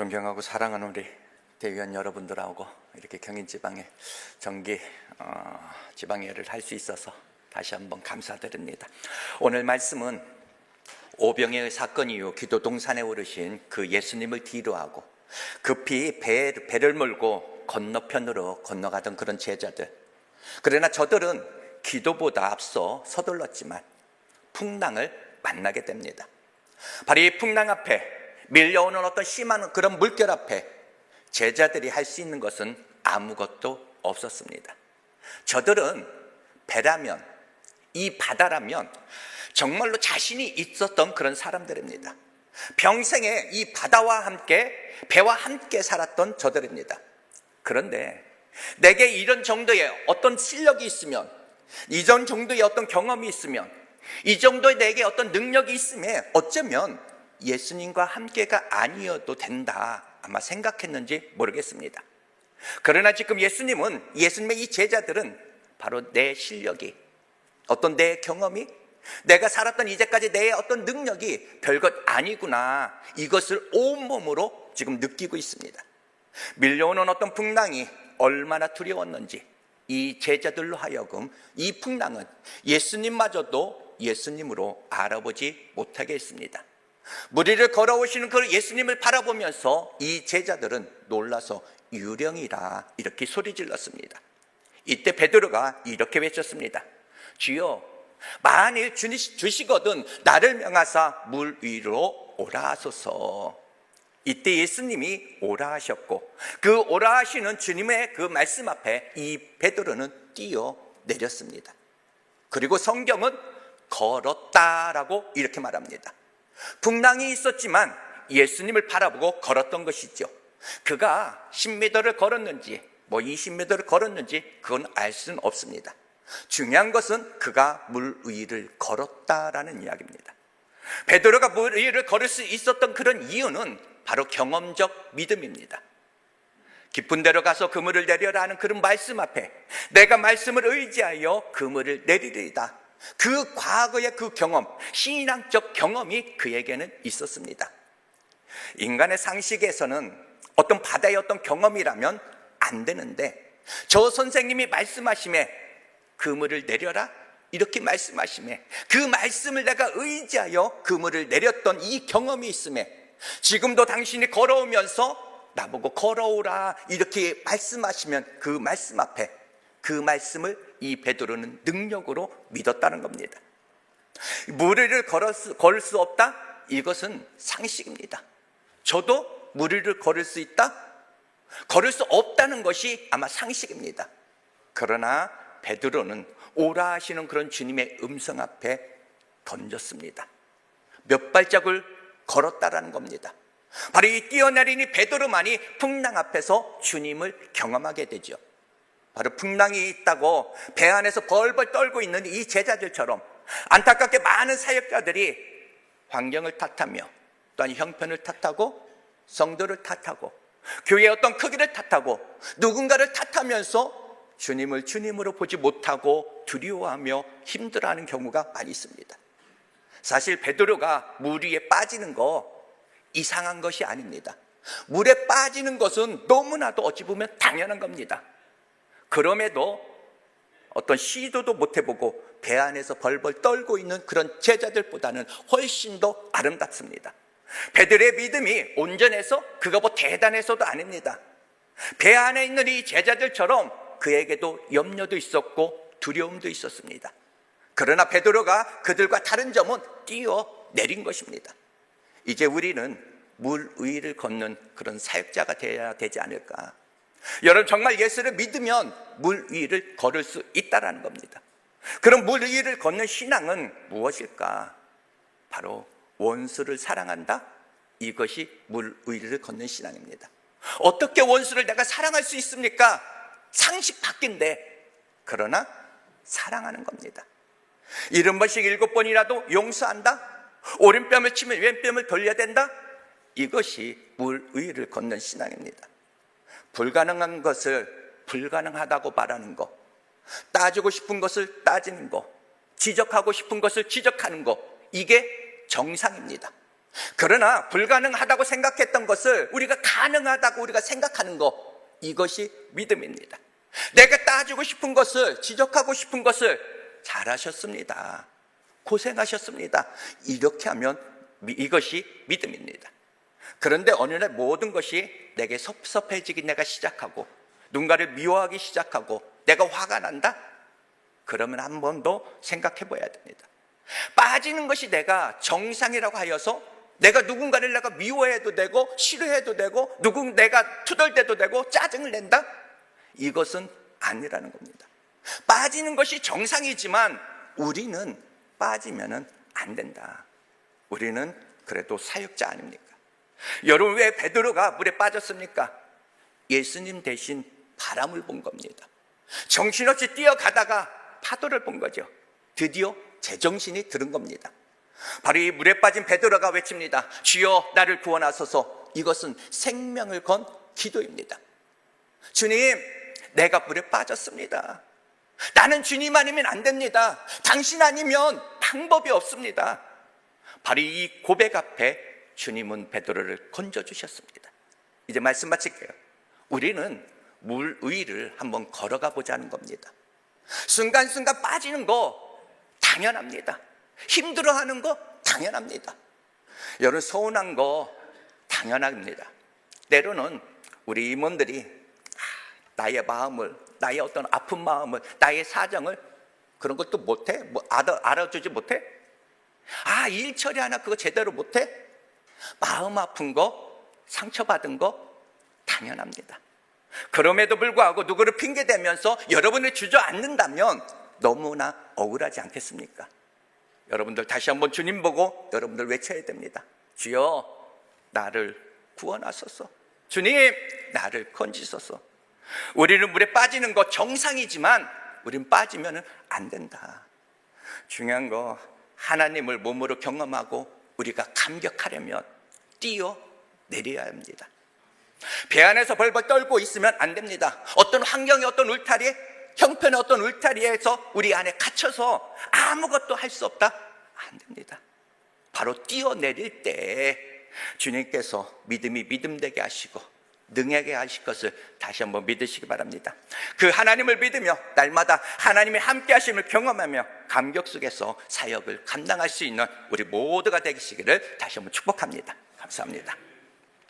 존경하고 사랑하는 우리 대의원 여러분들하고 이렇게 경인 지방에 정기 어, 지방회를 할 수 있어서 다시 한번 감사드립니다. 오늘 말씀은 오병의 사건 이후 기도 동산에 오르신 그 예수님을 뒤로하고 급히 배, 배를 몰고 건너편으로 건너가던 그런 제자들. 그러나 저들은 기도보다 앞서 서둘렀지만 풍랑을 만나게 됩니다. 바로 이 풍랑 앞에 밀려오는 어떤 심한 그런 물결 앞에 제자들이 할 수 있는 것은 아무것도 없었습니다. 저들은 배라면 이 바다라면 정말로 자신이 있었던 그런 사람들입니다. 평생에 이 바다와 함께 배와 함께 살았던 저들입니다. 그런데 내게 이런 정도의 어떤 실력이 있으면 이전 정도의 어떤 경험이 있으면 이 정도의 내게 어떤 능력이 있음에 어쩌면 예수님과 함께가 아니어도 된다 아마 생각했는지 모르겠습니다. 그러나 지금 예수님은 예수님의 이 제자들은 바로 내 실력이 어떤 내 경험이 내가 살았던 이제까지 내 어떤 능력이 별것 아니구나 이것을 온몸으로 지금 느끼고 있습니다. 밀려오는 어떤 풍랑이 얼마나 두려웠는지 이 제자들로 하여금 이 풍랑은 예수님마저도 예수님으로 알아보지 못하게 했습니다. 무리를 걸어오시는 그 예수님을 바라보면서 이 제자들은 놀라서 유령이라 이렇게 소리 질렀습니다. 이때 베드로가 이렇게 외쳤습니다. 주여 만일 주시- 주시거든 나를 명하사 물 위로 오라 하소서. 이때 예수님이 오라 하셨고 그 오라 하시는 주님의 그 말씀 앞에 이 베드로는 뛰어 내렸습니다. 그리고 성경은 걸었다라고 이렇게 말합니다. 풍랑이 있었지만 예수님을 바라보고 걸었던 것이죠. 그가 10m를 걸었는지 뭐 20m를 걸었는지 그건 알 수는 없습니다. 중요한 것은 그가 물 위를 걸었다라는 이야기입니다. 베드로가 물 위를 걸을 수 있었던 그런 이유는 바로 경험적 믿음입니다. 깊은 데로 가서 그물을 내려라 하는 그런 말씀 앞에 내가 말씀을 의지하여 그물을 내리리이다. 그 과거의 그 경험, 신앙적 경험이 그에게는 있었습니다. 인간의 상식에서는 어떤 바다의 어떤 경험이라면 안 되는데 저 선생님이 말씀하심에 그물을 내려라 이렇게 말씀하심에 그 말씀을 내가 의지하여 그물을 내렸던 이 경험이 있음에 지금도 당신이 걸어오면서 나보고 걸어오라 이렇게 말씀하시면 그 말씀 앞에 그 말씀을 이 베드로는 능력으로 믿었다는 겁니다. 무리를 걸을 수, 없다? 이것은 상식입니다. 저도 무리를 걸을 수 있다? 걸을 수 없다는 것이 아마 상식입니다. 그러나 베드로는 오라 하시는 그런 주님의 음성 앞에 던졌습니다. 몇 발짝을 걸었다라는 겁니다. 바로 이 뛰어내리니 베드로만이 풍랑 앞에서 주님을 경험하게 되죠. 바로 풍랑이 있다고 배 안에서 벌벌 떨고 있는 이 제자들처럼 안타깝게 많은 사역자들이 환경을 탓하며 또한 형편을 탓하고 성도를 탓하고 교회의 어떤 크기를 탓하고 누군가를 탓하면서 주님을 주님으로 보지 못하고 두려워하며 힘들어하는 경우가 많이 있습니다. 사실 베드로가 물 위에 빠지는 거 이상한 것이 아닙니다. 물에 빠지는 것은 너무나도 어찌 보면 당연한 겁니다. 그럼에도 어떤 시도도 못 해보고 배 안에서 벌벌 떨고 있는 그런 제자들보다는 훨씬 더 아름답습니다. 베드로의 믿음이 온전해서 그가 뭐 대단해서도 아닙니다. 배 안에 있는 이 제자들처럼 그에게도 염려도 있었고 두려움도 있었습니다. 그러나 베드로가 그들과 다른 점은 뛰어 내린 것입니다. 이제 우리는 물 위를 걷는 그런 사역자가 되어야 되지 않을까. 여러분 정말 예수를 믿으면 물 위를 걸을 수 있다라는 겁니다. 그럼 물 위를 걷는 신앙은 무엇일까? 바로 원수를 사랑한다. 이것이 물 위를 걷는 신앙입니다. 어떻게 원수를 내가 사랑할 수 있습니까? 상식 밖인데 그러나 사랑하는 겁니다. 번씩 일곱 번이라도 용서한다. 오른뺨을 치면 왼뺨을 돌려야 된다. 이것이 물 위를 걷는 신앙입니다. 불가능한 것을 불가능하다고 말하는 것, 따지고 싶은 것을 따지는 것, 지적하고 싶은 것을 지적하는 것, 이게 정상입니다. 그러나 불가능하다고 생각했던 것을 우리가 가능하다고 우리가 생각하는 것 이것이 믿음입니다. 내가 따지고 싶은 것을 지적하고 싶은 것을 잘하셨습니다. 고생하셨습니다. 이렇게 하면 미- 이것이 믿음입니다. 그런데 어느 날 모든 것이 내게 섭섭해지기 내가 시작하고 누군가를 미워하기 시작하고 내가 화가 난다? 그러면 한 번 더 생각해 봐야 됩니다. 빠지는 것이 내가 정상이라고 하여서 내가 누군가를 내가 미워해도 되고 싫어해도 되고 누군 내가 투덜대도 되고 짜증을 낸다? 이것은 아니라는 겁니다. 빠지는 것이 정상이지만 우리는 빠지면은 안 된다. 우리는 그래도 사역자 아닙니까? 여러분 왜 베드로가 물에 빠졌습니까? 예수님 대신 바람을 본 겁니다. 정신없이 뛰어가다가 파도를 본 거죠. 드디어 제정신이 들은 겁니다. 바로 이 물에 빠진 베드로가 외칩니다. 주여 나를 구원하소서. 이것은 생명을 건 기도입니다. 주님, 내가 물에 빠졌습니다. 나는 주님 아니면 안 됩니다. 당신 아니면 방법이 없습니다. 바로 이 고백 앞에 주님은 베드로를 건져 주셨습니다. 이제 말씀 마칠게요. 우리는 물 위를 한번 걸어가 보자는 겁니다. 순간순간 빠지는 거 당연합니다. 힘들어하는 거 당연합니다. 여러분 서운한 거 당연합니다. 때로는 우리 임원들이 나의 마음을, 나의 어떤 아픈 마음을, 나의 사정을 그런 것도 못해? 뭐 알아, 알아주지 못해? 아, 일 처리 하나 그거 제대로 못해? 마음 아픈 거, 상처받은 거 당연합니다. 그럼에도 불구하고 누구를 핑계대면서 여러분을 주저앉는다면 너무나 억울하지 않겠습니까? 여러분들 다시 한번 주님 보고 여러분들 외쳐야 됩니다. 주여, 나를 구원하소서. 주님, 나를 건지소서. 우리는 물에 빠지는 거 정상이지만 우린 빠지면 안 된다. 중요한 거 하나님을 몸으로 경험하고 우리가 감격하려면 뛰어 내려야 합니다. 배 안에서 벌벌 떨고 있으면 안 됩니다. 어떤 환경의 어떤 울타리, 형편의 어떤 울타리에서 우리 안에 갇혀서 아무것도 할 수 없다? 안 됩니다. 바로 뛰어내릴 때 주님께서 믿음이 믿음되게 하시고 능하게 하실 것을 다시 한번 믿으시기 바랍니다. 그 하나님을 믿으며 날마다 하나님의 함께 하심을 경험하며 감격 속에서 사역을 감당할 수 있는 우리 모두가 되시기를 다시 한번 축복합니다. 감사합니다.